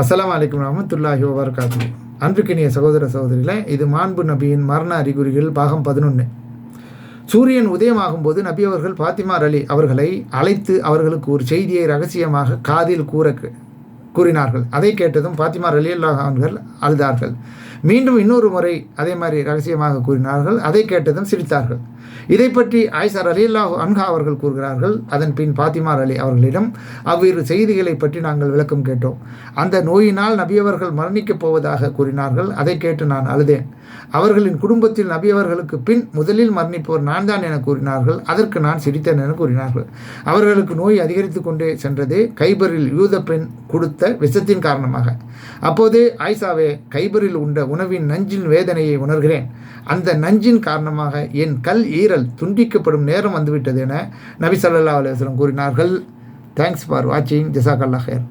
அஸ்லாம் வலைக்கம் ரஹமத்துல்லாஹி வபர்காத்து அன்புக்கினிய சகோதர சகோதரியில் இது மாண்பு நபியின் மரண அறிகுறிகள் பாகம் பதினொன்று சூரியன் உதயமாகும் போது நபி அவர்கள் பாத்திமார் அலி அவர்களை அழைத்து அவர்களுக்கு ஒரு செய்தியை ரகசியமாக காதில் கூற கூறினார்கள். அதை கேட்டதும் பாத்திமார் அலி அல்லாஹான்கள் அழுதார்கள். மீண்டும் இன்னொரு முறை அதே மாதிரி ரகசியமாக கூறினார்கள் அதை கேட்டதும் சிரித்தார்கள். இதை பற்றி ஆயிசார் அலி அல்லாஹ் அன்ஹா அவர்கள் கூறுகிறார்கள் அதன் பின் பாத்திமார் அலி அவர்களிடம் அவ்விரு செய்திகளை பற்றி நாங்கள் விளக்கம் கேட்டோம். அந்த நோயினால் நபியவர்கள் மரணிக்கப் போவதாக கூறினார்கள் அதை கேட்டு நான் அழுதேன். அவர்களின் குடும்பத்தில் நபியவர்களுக்கு பின் முதலில் மரணிப்போர் நான் தான் என கூறினார்கள் அதற்கு நான் சிரித்தேன் என கூறினார்கள். அவர்களுக்கு நோய் அதிகரித்து கொண்டே சென்றது கைபரில் யூத பெண் கொடுத்த விஷத்தின் காரணமாக. அப்போது ஆயிஷாவே கைபரில் உண்ட உணவின் நஞ்சின் வேதனையை உணர்கிறேன். அந்த நஞ்சின் காரணமாக என் கல் ஈரல் துண்டிக்கப்படும் நேரம் வந்துவிட்டது என நபி சல்லா அலுவலம் கூறினார்கள். தேங்க்ஸ் ஃபார் வாட்சிங் ஜசாக் அல்லா ஹேர்